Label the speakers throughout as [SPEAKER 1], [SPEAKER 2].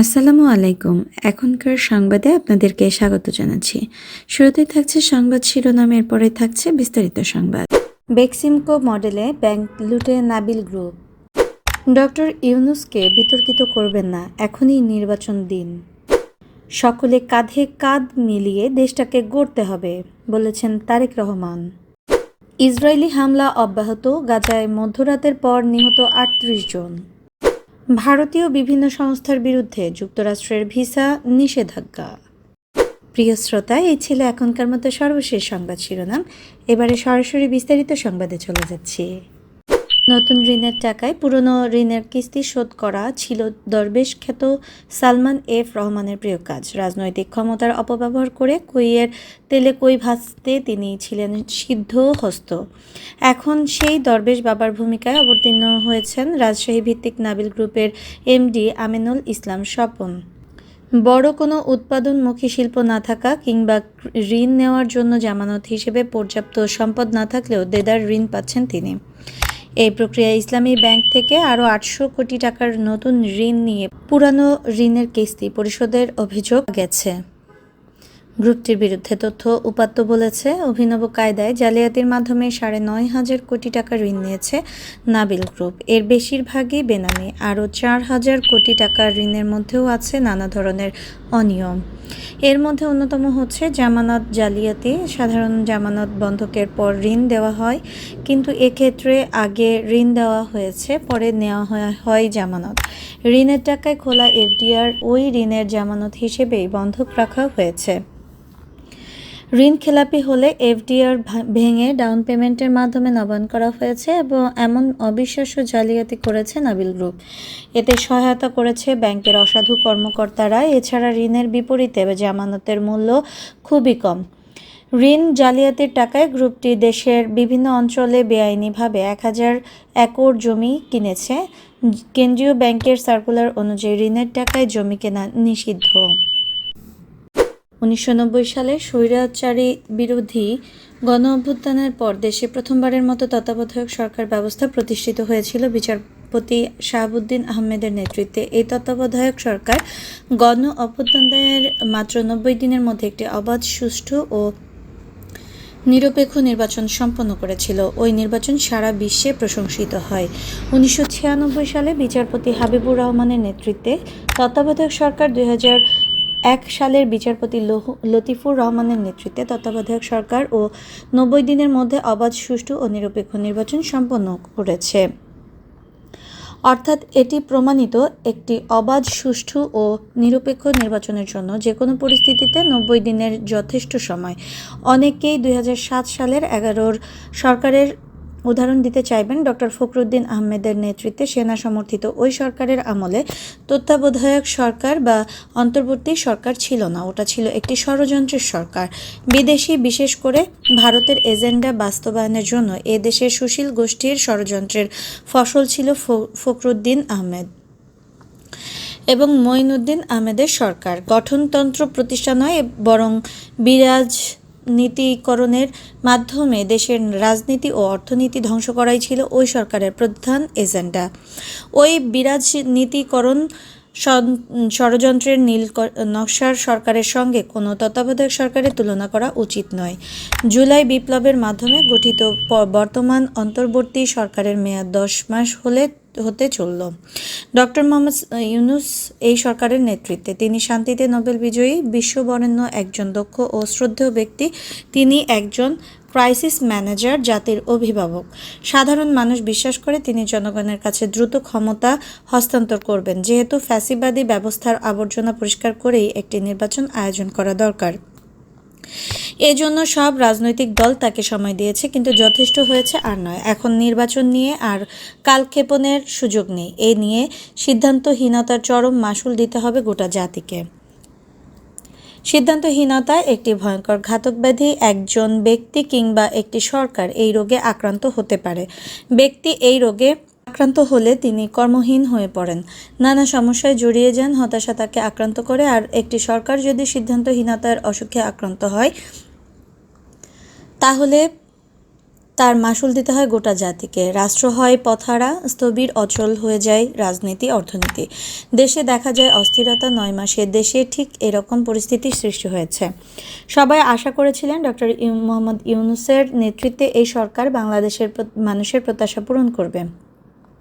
[SPEAKER 1] আসসালামু আলাইকুম। এখনকার সংবাদে আপনাদেরকে স্বাগত জানাচ্ছি। শুরুতে থাকছে সংবাদ শিরোনামের পরে থাকছে বিস্তারিত সংবাদ। বেক্সিমকো মডেলে ব্যাংক লুটে নাবিল গ্রুপ। ডক্টর ইউনুসকে বিতর্কিত করবেন না, এখনই নির্বাচন দিন। সকলে কাঁধে কাঁধ মিলিয়ে দেশটাকে গড়তে হবে, বলেছেন তারেক রহমান। ইসরায়েলি হামলা অব্যাহত, গাজায় মধ্যরাতের পর নিহত আটত্রিশ জন। ভারতীয় বিভিন্ন সংস্থার বিরুদ্ধে যুক্তরাষ্ট্রের ভিসা নিষেধাজ্ঞা। প্রিয় শ্রোতা, এই ছিল এখনকার মতো সর্বশেষ সংবাদ শিরোনাম। এবারে সরাসরি বিস্তারিত সংবাদে চলে যাচ্ছি। নতুন ঋণের টাকায় পুরনো ঋণের কিস্তি শোধ করা ছিল দরবেশ খ্যাত সালমান এফ রহমানের প্রিয় কাজ। রাজনৈতিক ক্ষমতার অপব্যবহার করে কইয়ের তেলে কই ভাজতে তিনি ছিলেন সিদ্ধ হস্ত। এখন সেই দরবেশ বাবার ভূমিকায় অবতীর্ণ হয়েছেন রাজশাহী ভিত্তিক নাবিল গ্রুপের এমডি আমিনুল ইসলাম স্বপন। বড় কোনো উৎপাদনমুখী শিল্প না থাকা কিংবা ঋণ নেওয়ার জন্য জামানত হিসেবে পর্যাপ্ত সম্পদ না থাকলেও দেদার ঋণ পাচ্ছেন তিনি। এই প্রক্রিয়ায় ইসলামী ব্যাংক থেকে আরও আটশো কোটি টাকার নতুন ঋণ নিয়ে পুরানো ঋণের কিস্তি পরিশোধের অভিযোগ গেছে। গ্রুপটির বিরুদ্ধে তথ্য উপাত্ত বলেছে, অভিনব কায়দায় জালিয়াতির মাধ্যমে সাড়ে নয় হাজার কোটি টাকা ঋণ নিয়েছে নাবিল গ্রুপ। এর বেশিরভাগই বেনামি, আরও চার হাজার কোটি টাকার ঋণের মধ্যেও আছে নানা ধরনের অনিয়ম। এর মধ্যে অন্যতম হচ্ছে জামানত জালিয়াতি। সাধারণ জামানত বন্ধকের পর ঋণ দেওয়া হয়, কিন্তু এক্ষেত্রে আগে ঋণ দেওয়া হয়েছে, পরে নেওয়া হয়- জামানত। ঋণের টাকায় খোলা এফডিআর ওই ঋণের জামানত হিসেবেই বন্ধক রাখা হয়েছে। ঋণ খেলাপি হলে এফডিআর ভেঙে ডাউন পেমেন্টের মাধ্যমে নবায়ন করা হয়েছে এবং এমন অবিশ্বাস্য জালিয়াতি করেছে নাবিল গ্রুপ। এতে সহায়তা করেছে ব্যাংকের অসাধু কর্মকর্তারা। এছাড়া ঋণের বিপরীতে জামানতের মূল্য খুবই কম। ঋণ জালিয়াতির টাকায় গ্রুপটি দেশের বিভিন্ন অঞ্চলে বেআইনিভাবে এক হাজার একর জমি কিনেছে। কেন্দ্রীয় ব্যাংকের সার্কুলার অনুযায়ী ঋণের টাকায় জমি কেনা নিষিদ্ধ। উনিশশো নব্বই সালে স্বৈরাচারী বিরোধী গণ অভ্যুত্থানের পর দেশে প্রথমবারের মতো তত্ত্বাবধায়ক সরকার ব্যবস্থা প্রতিষ্ঠিত হয়েছিল বিচারপতি শাহাবুদ্দিন আহমেদের নেতৃত্বে। এই তত্ত্বাবধায়ক সরকার গণ অভ্যুত্থানের মাত্র নব্বই দিনের মধ্যে একটি অবাধ, সুষ্ঠু ও নিরপেক্ষ নির্বাচন সম্পন্ন করেছিল। ওই নির্বাচন সারা বিশ্বে প্রশংসিত হয়। উনিশশো ছিয়ানব্বই সালে বিচারপতি হাবিবুর রহমানের নেতৃত্বে তত্ত্বাবধায়ক সরকার দুই হাজার এক সালের বিচারপতি লতিফুর রহমানের নেতৃত্বে তত্ত্বাবধায়ক সরকার ও নব্বই দিনের মধ্যে অবাধ, সুষ্ঠু ও নিরপেক্ষ নির্বাচন সম্পন্ন করেছে। অর্থাৎ এটি প্রমাণিত একটি অবাধ, সুষ্ঠু ও নিরপেক্ষ নির্বাচনের জন্য যে কোনো পরিস্থিতিতে নব্বই দিনের যথেষ্ট সময়। অনেকেই দুই হাজার সাত সালের এগারোর সরকারের উদাহরণ দিতে চাইবেন ডক্টর ফখরুদ্দিন আহমেদের নেতৃত্বে সেনা সমর্থিত ওই সরকারের আমলে তত্ত্বাবধায়ক সরকার বা অন্তর্বর্তী সরকার ছিল না, ওটা ছিল একটি ষড়যন্ত্রের সরকার। বিদেশি, বিশেষ করে ভারতের এজেন্ডা বাস্তবায়নের জন্য এ দেশের সুশীল গোষ্ঠীর ষড়যন্ত্রের ফসল ছিল ফখরুদ্দিন আহমেদ এবং মঈনুদ্দিন আহমেদের সরকার। গঠনতন্ত্র প্রতিষ্ঠা নয়, বরং বিরাজনীতিকরণের মাধ্যমে দেশের রাজনীতি ও অর্থনীতি ধ্বংস করাই ছিল ওই সরকারের প্রধান এজেন্ডা। ওই বিরাজ নীতিকরণ ষড়যন্ত্রের নীল নকশার সরকারের সঙ্গে কোনো তত্ত্বাবধায়ক সরকারের তুলনা করা উচিত নয়। জুলাই বিপ্লবের মাধ্যমে গঠিত বর্তমান অন্তর্বর্তী সরকারের মেয়াদ দশ মাস হলে হতে চলল। ডক্টর মোহাম্মদ ইউনুস এই সরকারের নেতৃত্বে তিনি শান্তিতে নোবেল বিজয়ী, বিশ্ববরেণ্য একজন দক্ষ ও শ্রদ্ধেয় ব্যক্তি। তিনি একজন ক্রাইসিস ম্যানেজার, জাতির অভিভাবক। সাধারণ মানুষ বিশ্বাস করে তিনি জনগণের কাছে দ্রুত ক্ষমতা হস্তান্তর করবেন। যেহেতু ফ্যাসিবাদী ব্যবস্থার আবর্জনা পরিষ্কার করেই একটি নির্বাচন আয়োজন করা দরকার। এজন্য সব রাজনৈতিক দল তাকে সময় দিয়েছে, কিন্তু যথেষ্ট হয়েছে আর নয়। এখন নির্বাচন নিয়ে আর কালক্ষেপণের সুযোগ নেই। এ নিয়ে সিদ্ধান্তহীনতার চরম মাসুল দিতে হবে গোটা জাতিকে। সিদ্ধান্তহীনতা একটি ভয়ঙ্কর ঘাতক ব্যাধি, একজন ব্যক্তি কিংবা একটি সরকার এই রোগে আক্রান্ত হতে পারে। ব্যক্তি এই রোগে আক্রান্ত হলে তিনি কর্মহীন হয়ে পড়েন। নানা সমস্যায় জড়িয়ে যান, হতাশা তাকে আক্রান্ত করে। আর একটি সরকার যদি সিদ্ধান্তহীনতার অসুখে আক্রান্ত হয়, তাহলে তার মাসুল দিতে হয় গোটা জাতিকে। রাষ্ট্র হয় পথারা, স্থবির, অচল হয়ে যায় রাজনীতি, অর্থনীতি। দেশে দেখা যায় অস্থিরতা নয় মাসে। দেশে ঠিক এরকম পরিস্থিতির সৃষ্টি হয়েছে। সবাই আশা করেছিলেন ডক্টর মোহাম্মদ ইউনুসের নেতৃত্বে এই সরকার বাংলাদেশের মানুষের প্রত্যাশা পূরণ করবে।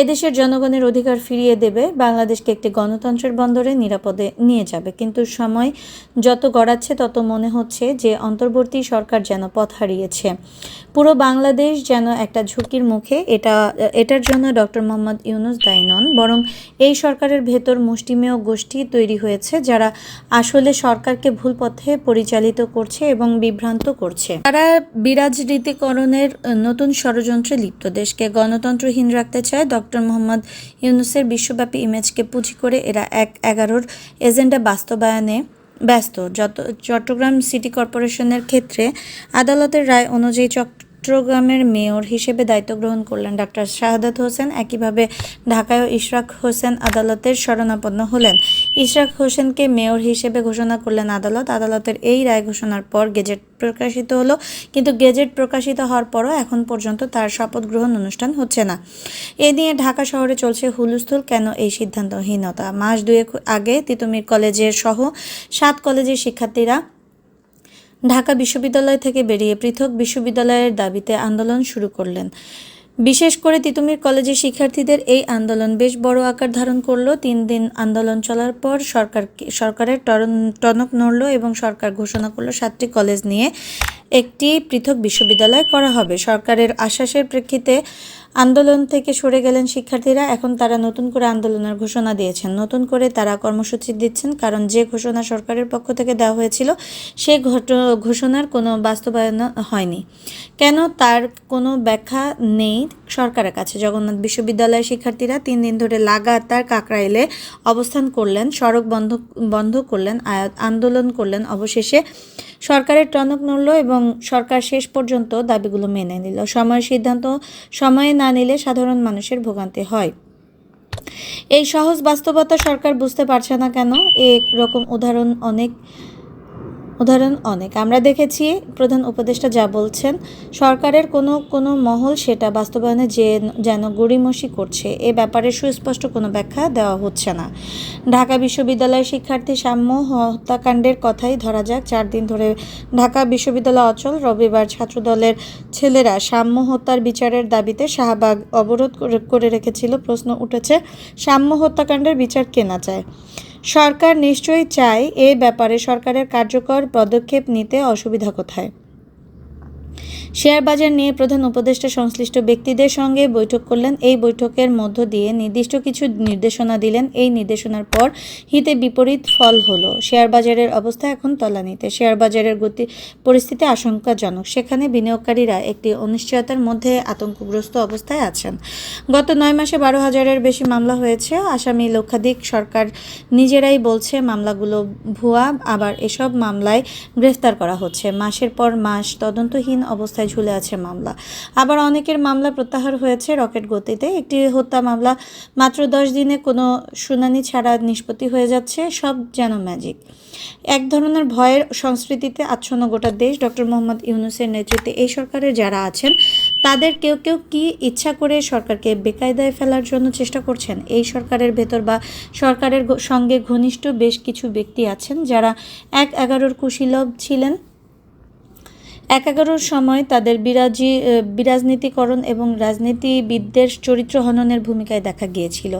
[SPEAKER 1] এদেশের জনগণের অধিকার ফিরিয়ে দেবে, বাংলাদেশকে একটি গণতন্ত্রের বন্দরে নিরাপদে নিয়ে যাবে। কিন্তু সময় যত গড়াচ্ছে, তত মনে হচ্ছে যে অন্তর্বর্তী সরকার যেন পথ হারিয়েছে। পুরো বাংলাদেশ যেন একটা ঝুঁকির মুখে, এটা, এটার জন্য ডক্টর মোহাম্মদ ইউনুস দায়ী নন, বরং এই সরকারের ভেতর মুষ্টিমেয় গোষ্ঠী তৈরি হয়েছে, যারা আসলে সরকারকে ভুল পথে পরিচালিত করছে এবং বিভ্রান্ত করছে। তারা বিরাজনীতিকরণের নতুন ষড়যন্ত্রে লিপ্ত। দেশকে গণতন্ত্রহীন রাখতে চায় ডক্টর মোহাম্মদ ইউনুসের বিশ্বব্যাপী ইমেজকে পুঁজি করে এরা এক এগারোর এজেন্ডা বাস্তবায়নে ব্যস্ত। যত চট্টগ্রাম সিটি কর্পোরেশনের ক্ষেত্রে আদালতের রায় অনুযায়ী চট্টগ্রামের মেয়র হিসেবে দায়িত্ব গ্রহণ করলেন ডাক্তার শাহাদাত হোসেন। একইভাবে ঢাকায়ও ইশরাক হোসেন আদালতের শরণাপন্ন হলেন। ইশরাক হোসেনকে মেয়র হিসেবে ঘোষণা করলেন আদালত। আদালতের এই রায় ঘোষণার পর গেজেট প্রকাশিত হলো, কিন্তু গেজেট প্রকাশিত হওয়ার পরও এখন পর্যন্ত তার শপথ গ্রহণ অনুষ্ঠান হচ্ছে না। এ নিয়ে ঢাকা শহরে চলছে হুলস্থুল। কেন এই সিদ্ধান্তহীনতা? মাস দুয়েক আগে তিতুমির কলেজের সহ সাত কলেজের শিক্ষার্থীরা ঢাকা বিশ্ববিদ্যালয় থেকে বেরিয়ে পৃথক বিশ্ববিদ্যালয়ের দাবিতে আন্দোলন শুরু করলেন। বিশেষ করে তিতুমির কলেজের শিক্ষার্থীদের এই আন্দোলন বেশ বড় আকার ধারণ করল। তিন দিন আন্দোলন চলার পর সরকার সরকারের টনক নড়ল এবং সরকার ঘোষণা করল সাতটি কলেজ নিয়ে। একটি পৃথক বিশ্ববিদ্যালয় করা হবে। সরকারের আশ্বাসের প্রেক্ষিতে আন্দোলন থেকে সরে গেলেন শিক্ষার্থীরা। এখন তারা নতুন করে আন্দোলনের ঘোষণা দিয়েছেন। নতুন করে তারা কর্মসূচি দিচ্ছেন, কারণ যে ঘোষণা সরকারের পক্ষ থেকে দেওয়া হয়েছিল, সে ঘোষণার কোনো বাস্তবায়ন হয়নি। কেন? তার কোনো ব্যাখ্যা নেই সরকারের কাছে। জগন্নাথ বিশ্ববিদ্যালয়ের শিক্ষার্থীরা তিন দিন ধরে লাগাতার কাকরাইলে অবস্থান করলেন, সড়ক বন্ধ বন্ধ করলেন আয়া- আন্দোলন করলেন। অবশেষে সরকারের টনক নড়ল এবং সরকার শেষ পর্যন্ত দাবিগুলো মেনে নিল। সময়ের সিদ্ধান্ত, সময়ে না নিলে সাধারণ মানুষের ভোগান্তি হয়। এই সহজ বাস্তবতা সরকার বুঝতে পারছে না কেন? এরকম উদাহরণ অনেক উদাহরণ অনেক। আমরা দেখেছি প্রধান উপদেষ্টা যা বলছেন, সরকারের কোনো কোনো মহল সেটা বাস্তবায়নে যে, যেন গড়িমসি করছে, এ ব্যাপারে সুস্পষ্ট কোনো ব্যাখ্যা দেওয়া হচ্ছে না। ঢাকা বিশ্ববিদ্যালয়ের শিক্ষার্থী সাম্য হত্যাকাণ্ডের কথাই ধরা যাক। চার দিন ধরে ঢাকা বিশ্ববিদ্যালয় অচল। রবিবার ছাত্রদলের ছেলেরা সাম্য হত্যার বিচারের দাবিতে শাহবাগ অবরোধ করে- রেখেছিল। প্রশ্ন উঠেছে, সাম্য হত্যাকাণ্ডের বিচার কেনা চায়? সরকার নিশ্চয়ই চায় এ ব্যাপারে সরকারের কার্যকর পদক্ষেপ নিতে অসুবিধা কোথায়? শেয়ার বাজার নিয়ে প্রধান উপদেষ্টা সংশ্লিষ্ট ব্যক্তিদের সঙ্গে বৈঠক করলেন। এই বৈঠকের মধ্য দিয়ে নির্দিষ্ট কিছু নির্দেশনা দিলেন। এই নির্দেশনার পর হিতে বিপরীত ফল হলো। শেয়ার বাজারের অবস্থা এখন তলানিতে। শেয়ার বাজারের গতি, পরিস্থিতি আশঙ্কাজনক। সেখানে বিনিয়োগকারীরা একটি অনিশ্চয়তার মধ্যে আতঙ্কগ্রস্ত অবস্থায় আছেন। গত নয় মাসে বারো হাজারের বেশি মামলা হয়েছে। আসামি লক্ষাধিক সরকার নিজেরাই বলছে, মামলাগুলো ভুয়া। আবার এসব মামলায় গ্রেফতার করা হচ্ছে। মাসের পর মাস তদন্তহীন অবস্থায় ঝুলে আছে মামলা। আবার অনেকের মামলা প্রত্যাহার হয়েছে রকেট গতিতে। একটি হত্যা মামলা মাত্র দশ দিনে কোনো শুনানি ছাড়া নিষ্পত্তি হয়ে যাচ্ছে, সব যেন ম্যাজিক। এক ধরনের ভয়ের সংস্কৃতিতে আচ্ছন্ন গোটা দেশ, ডক্টর মোহাম্মদ ইউনুসের নেতৃত্বে এই সরকারের যারা আছেন, তাদের কেউ কেউ কি ইচ্ছা করে সরকারকে বেকায়দায় ফেলার জন্য চেষ্টা করছেন? এই সরকারের ভেতর বা সরকারের সঙ্গে ঘনিষ্ঠ বেশ কিছু ব্যক্তি আছেন যারা এক এগারোর কুশীলভ ছিলেন। এক এগারোর সময় তাদের বিরাজি বিরাজনীতিকরণ এবং রাজনীতিবিদদের চরিত্র হননের ভূমিকায় দেখা গিয়েছিল।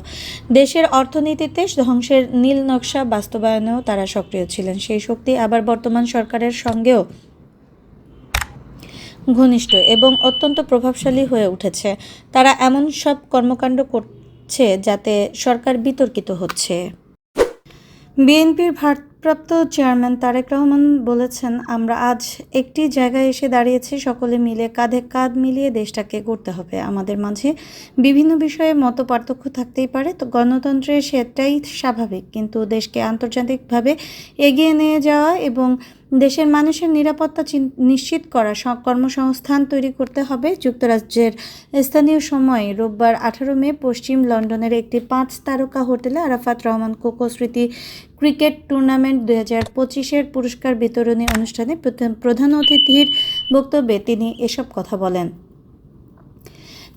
[SPEAKER 1] দেশের অর্থনীতিতে ধ্বংসের নীল নকশা বাস্তবায়নেও তারা সক্রিয় ছিলেন। সেই শক্তি আবার বর্তমান সরকারের সঙ্গেও ঘনিষ্ঠ এবং অত্যন্ত প্রভাবশালী হয়ে উঠেছে। তারা এমন সব কর্মকাণ্ড করছে যাতে সরকার বিতর্কিত হচ্ছে। বিএনপির ভারপ্রাপ্ত চেয়ারম্যান তারেক রহমান বলেছেন, আমরা আজ একটি জায়গায় এসে দাঁড়িয়েছি, সকলে মিলে কাঁধে কাঁধ মিলিয়ে দেশটাকে করতে হবে। আমাদের মাঝে বিভিন্ন বিষয়ে মত পার্থক্য থাকতেই পারে। তো গণতন্ত্রে সেটাই স্বাভাবিক। কিন্তু দেশকে আন্তর্জাতিকভাবে এগিয়ে নিয়ে যাওয়া এবং দেশের মানুষের নিরাপত্তা নিশ্চিত করা কর্মসংস্থান তৈরি করতে হবে। যুক্তরাজ্যের স্থানীয় সময় রোববার আঠারো মে পশ্চিম লন্ডনের একটি পাঁচ তারকা হোটেলে আরাফাত রহমান কোকো স্মৃতি ক্রিকেট টুর্নামেন্ট দুই হাজার পঁচিশের পুরস্কার বিতরণী অনুষ্ঠানে প্রধান অতিথির বক্তব্যে তিনি এসব কথা বলেন।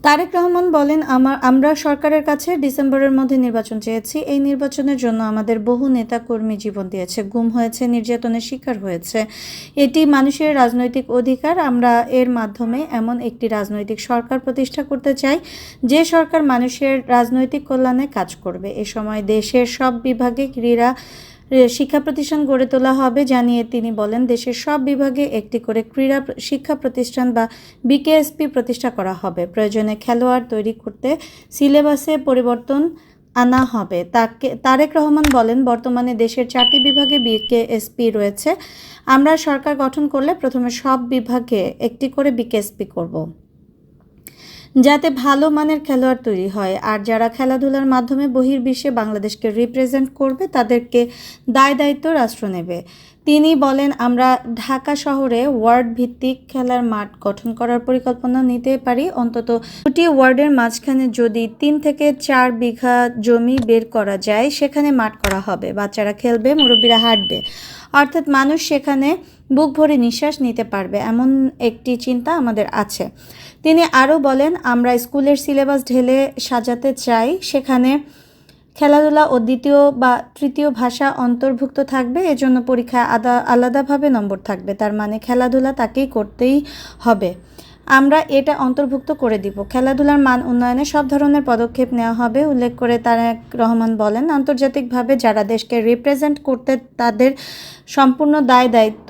[SPEAKER 1] তারেক রহমান বলেন, আমার, আমরা সরকারের কাছে ডিসেম্বরের মধ্যে নির্বাচন চেয়েছি। এই নির্বাচনের জন্য আমাদের বহু নেতা কর্মী জীবন দিয়েছে। গুম হয়েছে, নির্যাতনের শিকার হয়েছে। এটি মানুষের রাজনৈতিক অধিকার। আমরা এর মাধ্যমে এমন একটি রাজনৈতিক সরকার প্রতিষ্ঠা করতে চাই, যে সরকার মানুষের রাজনৈতিক কল্যাণে কাজ করবে। এ সময় দেশের সব বিভাগে ক্রীড়া শিক্ষা প্রতিষ্ঠান গড়ে তোলা হবে জানিয়ে তিনি বলেন, দেশের সব বিভাগে একটি করে ক্রীড়া শিক্ষা প্রতিষ্ঠান বা বিকেএসপি প্রতিষ্ঠা করা হবে। প্রয়োজনে খেলোয়াড় তৈরি করতে সিলেবাসে পরিবর্তন আনা হবে। তাকে, তারেক রহমান বলেন, বর্তমানে দেশের চারটি বিভাগে বিকেএসপি রয়েছে। আমরা সরকার গঠন করলে প্রথমে সব বিভাগে একটি করে বিকেএসপি করব। যাতে ভালো মানের খেলোয়াড় তৈরি হয়। আর যারা খেলাধুলার মাধ্যমে বহির্বিশ্বে বাংলাদেশকে রিপ্রেজেন্ট করবে, তাদেরকে দায় দায়িত্ব রাষ্ট্র নেবে। তিনি বলেন, আমরা ঢাকা শহরে ওয়ার্ড ভিত্তিক খেলার মাঠ গঠন করার পরিকল্পনা নিতে পারি। অন্তত দুটি ওয়ার্ডের মাঝখানে যদি তিন থেকে চার বিঘা জমি বের করা যায়, সেখানে মাঠ করা হবে। বাচ্চারা খেলবে, মুরব্বীরা হাঁটবে। অর্থাৎ মানুষ সেখানে বুক ভরে নিঃশ্বাস নিতে পারবে, এমন একটি চিন্তা আমাদের আছে। তিনি আরও বলেন, আমরা স্কুলের সিলেবাস ঢেলে সাজাতে চাই। সেখানে খেলাধুলা ও দ্বিতীয় বা তৃতীয় ভাষা অন্তর্ভুক্ত থাকবে। এজন্য পরীক্ষায় আদা, আলাদাভাবে নম্বর থাকবে। তার মানে খেলাধুলা তাকেই করতেই হবে। আমরা এটা অন্তর্ভুক্ত করে দিব। খেলাধুলার মান উন্নয়নে সব ধরনের পদক্ষেপ নেওয়া হবে, উল্লেখ করে তারেক রহমান বলেন, আন্তর্জাতিকভাবে যারা দেশকে রিপ্রেজেন্ট করতে তাদের সম্পূর্ণ দায় দায়িত্ব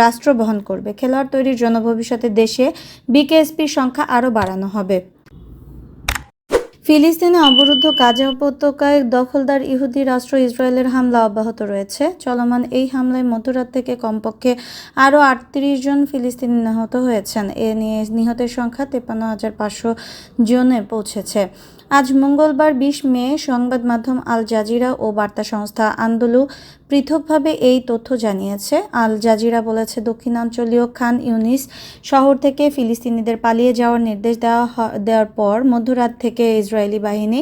[SPEAKER 1] রাষ্ট্র বহন করবে। খেলোয়াড় তৈরির জন্য ভবিষ্যতে দেশে বিকেএসপির সংখ্যা আরও বাড়ানো হবে। ফিলিস্তিনে অবরুদ্ধ গাজা উপত্যকায় দখলদার ইহুদি রাষ্ট্র ইসরায়েলের হামলা অব্যাহত রয়েছে। চলমান এই হামলায় মধ্যরাত থেকে কমপক্ষে আরও আটত্রিশ জন ফিলিস্তিনি নিহত হয়েছেন। এ নিয়ে নিহতের সংখ্যা তেপান্ন হাজার পাঁচশো জনে পৌঁছেছে। আজ মঙ্গলবার বিশ মে, সংবাদ মাধ্যম আল জাজিরা ও বার্তা সংস্থা আন্দোলু পৃথকভাবে এই তথ্য জানিয়েছে। আল জাজিরা বলেছে, দক্ষিণাঞ্চলীয় খান ইউনিস শহর থেকে ফিলিস্তিনিদের পালিয়ে যাওয়ার নির্দেশ দেওয়া দেওয়ার পর মধ্যরাত থেকে ইসরায়েলি বাহিনী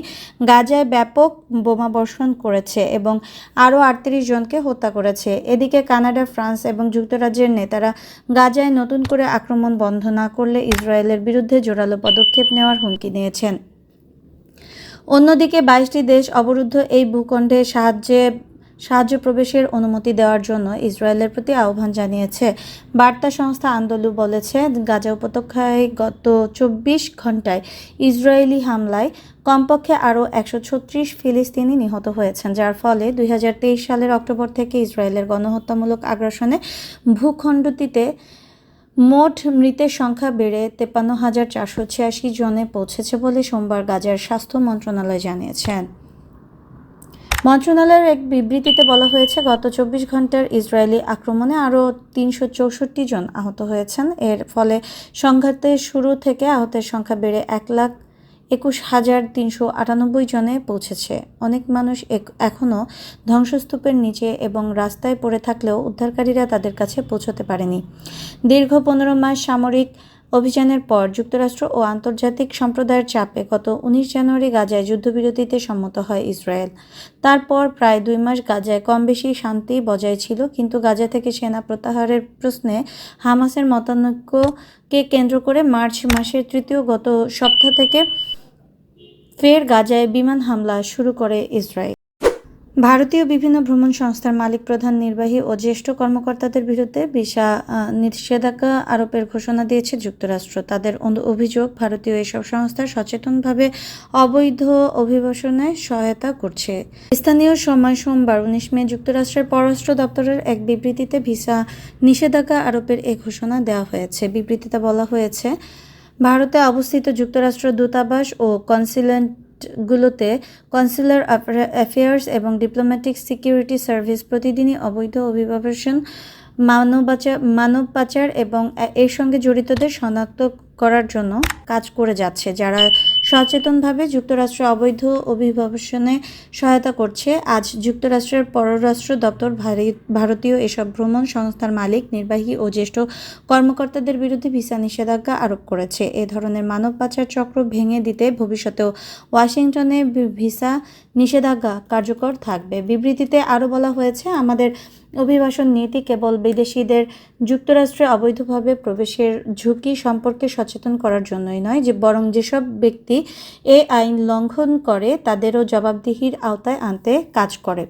[SPEAKER 1] গাজায় ব্যাপক বোমাবর্ষণ করেছে এবং আরও আটত্রিশ জনকে হত্যা করেছে। এদিকে কানাডা, ফ্রান্স এবং যুক্তরাজ্যের নেতারা গাজায় নতুন করে আক্রমণ বন্ধ না করলে ইসরায়েলের বিরুদ্ধে জোরালো পদক্ষেপ নেওয়ার হুমকি নিয়েছেন অন্যদিকে বাইশটি দেশ অবরুদ্ধ এই ভূখণ্ডে সাহায্যে, সাহায্য প্রবেশের অনুমতি দেওয়ার জন্য ইসরায়েলের প্রতি আহ্বান জানিয়েছে। বার্তা সংস্থা আন্দোলু বলেছে, গাজা উপত্যকায় গত চব্বিশ ঘন্টায় ইসরায়েলি হামলায় কমপক্ষে আরও একশো ছত্রিশ ফিলিস্তিনি নিহত হয়েছেন, যার ফলে দুই হাজার তেইশ সালের অক্টোবর থেকে ইসরায়েলের গণহত্যামূলক আগ্রাসনে ভূখণ্ডটিতে মোট মৃতের সংখ্যা বেড়ে তেপান্ন হাজার চারশো ছিয়াশি জনে পৌঁছেছে বলে সোমবার গাজার স্বাস্থ্য মন্ত্রণালয় জানিয়েছেন। মন্ত্রণালয়ের এক বিবৃতিতে বলা হয়েছে, গত চব্বিশ ঘণ্টার ইসরায়েলি আক্রমণে আরও তিনশো চৌষট্টি জন আহত হয়েছেন। এর ফলে সংঘাতের শুরু থেকে আহতের সংখ্যা বেড়ে এক লাখ একুশ হাজার তিনশো আটানব্বই জনে পৌঁছেছে। অনেক মানুষ এখনও ধ্বংসস্তূপের নিচে এবং রাস্তায় পড়ে থাকলেও উদ্ধারকারীরা তাদের কাছে পৌঁছতে পারেনি। দীর্ঘ পনেরো মাস সামরিক অভিযানের পর যুক্তরাষ্ট্র ও আন্তর্জাতিক সম্প্রদায়ের চাপে গত উনিশ জানুয়ারি গাজায় যুদ্ধবিরতিতে সম্মত হয় ইসরায়েল। তারপর প্রায় দুই মাস গাজায় কম বেশি শান্তি বজায় ছিল, কিন্তু গাজা থেকে সেনা প্রত্যাহারের প্রশ্নে হামাসের মতানৈক্যকে কেন্দ্র করে মার্চ মাসের তৃতীয় গত সপ্তাহ থেকে ফের গাজায় বিমান হামলা শুরু করে ইসরায়েল। ভারতীয় বিভিন্ন ভ্রমণ সংস্থার মালিক প্রধান নির্বাহী ও জ্যেষ্ঠ কর্মকর্তাদের বিরুদ্ধে ভিসা নিষেধাজ্ঞা আরোপের ঘোষণা দিয়েছে যুক্তরাষ্ট্র। তাদের অভিযোগ, ভারতীয় এসব সংস্থা সচেতনভাবে অবৈধ অভিবাসনে সহায়তা করছে। স্থানীয় সময় সোমবার উনিশ মে যুক্তরাষ্ট্রের পররাষ্ট্র দপ্তরের এক বিবৃতিতে ভিসা নিষেধাজ্ঞা আরোপের এ ঘোষণা দেওয়া হয়েছে। বিবৃতিতে বলা হয়েছে ভারতে অবস্থিত যুক্তরাষ্ট্র দূতাবাস ও কনসিলেন্টগুলোতে কনসিলার অ্যাফেয়ার্স এবং ডিপ্লোম্যাটিক সিকিউরিটি সার্ভিস প্রতিদিনই অবৈধ অভিবাসন, মানব পাচার এবং এর সঙ্গে জড়িতদের শনাক্ত করার জন্য কাজ করে যাচ্ছে, যারা সচেতনভাবে যুক্তরাষ্ট্র অবৈধ অভিবাসনে সহায়তা করছে। আজ যুক্তরাষ্ট্রের পররাষ্ট্র দপ্তর ভারি- ভারতীয় এসব ভ্রমণ সংস্থার মালিক, নির্বাহী ও জ্যেষ্ঠ কর্মকর্তাদের বিরুদ্ধে ভিসা নিষেধাজ্ঞা আরোপ করেছে। এ ধরনের মানব পাচার চক্র ভেঙে দিতে ভবিষ্যতেও ওয়াশিংটনে ভিসা নিষেধাজ্ঞা কার্যকর থাকবে। বিবৃতিতে আরও বলা হয়েছে, আমাদের অভিবাসন নীতি কেবল বিদেশিদের যুক্তরাষ্ট্রে অবৈধভাবে প্রবেশের ঝুঁকি সম্পর্কে সচেতন করার জন্যই নয়, যে বরং যেসব ব্যক্তি এ আইন লঙ্ঘন করে তাদেরও জবাবদিহির আওতায় আনতে কাজ করে।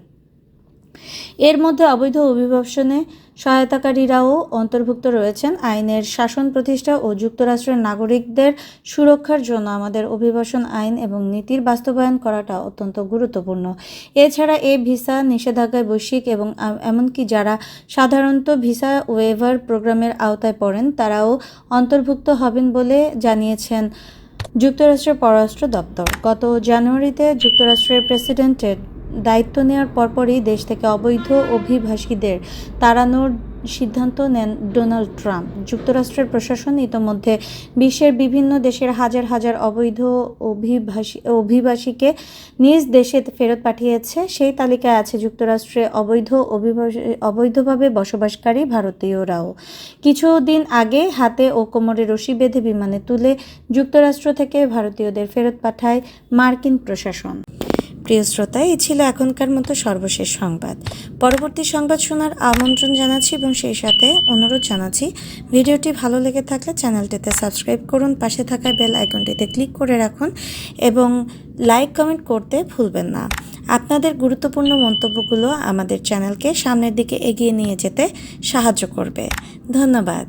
[SPEAKER 1] এর মধ্যে অবৈধ অভিবাসনে সহায়তাকারীরাও অন্তর্ভুক্ত রয়েছেন। আইনের শাসন প্রতিষ্ঠা ও যুক্তরাষ্ট্রের নাগরিকদের সুরক্ষার জন্য আমাদের অভিবাসন আইন এবং নীতির বাস্তবায়ন করাটা অত্যন্ত গুরুত্বপূর্ণ। এছাড়া এই ভিসা, নিষেধাজ্ঞায় বৈশ্বিক এবং এমনকি যারা সাধারণত ভিসা ওয়েভার প্রোগ্রামের আওতায় পড়েন, তারাও অন্তর্ভুক্ত হবেন বলে জানিয়েছেন যুক্তরাষ্ট্রের পররাষ্ট্র দপ্তর। গত জানুয়ারিতে যুক্তরাষ্ট্রের প্রেসিডেন্টের দায়িত্ব নেওয়ার পরপরই দেশ থেকে অবৈধ অভিবাসীদের তাড়ানোর সিদ্ধান্ত নেন ডোনাল্ড ট্রাম্প। যুক্তরাষ্ট্রের প্রশাসন ইতোমধ্যে বিশ্বের বিভিন্ন দেশের হাজার হাজার অবৈধ অভিবাসী অভিবাসীকে নিজ দেশে ফেরত পাঠিয়েছে। সেই তালিকায় আছে যুক্তরাষ্ট্রে অবৈধ অবৈধভাবে বসবাসকারী ভারতীয়রাও। কিছুদিন আগে হাতে ও কোমরে রশি বেঁধে বিমানে তুলে যুক্তরাষ্ট্র থেকে ভারতীয়দের ফেরত পাঠায় মার্কিন প্রশাসন। প্রিয় শ্রোতা এই ছিল এখনকার মতো সর্বশেষ সংবাদ। পরবর্তী সংবাদ শোনার আমন্ত্রণ জানাচ্ছি এবং সেই সাথে অনুরোধ জানাচ্ছি, ভিডিওটি ভালো লেগে থাকলে চ্যানেলটিতে সাবস্ক্রাইব করুন, পাশে থাকা বেল আইকনটিতে ক্লিক করে রাখুন এবং লাইক, কমেন্ট করতে ভুলবেন না। আপনাদের গুরুত্বপূর্ণ মন্তব্যগুলো আমাদের চ্যানেলকে সামনের দিকে এগিয়ে নিয়ে যেতে সাহায্য করবে। ধন্যবাদ।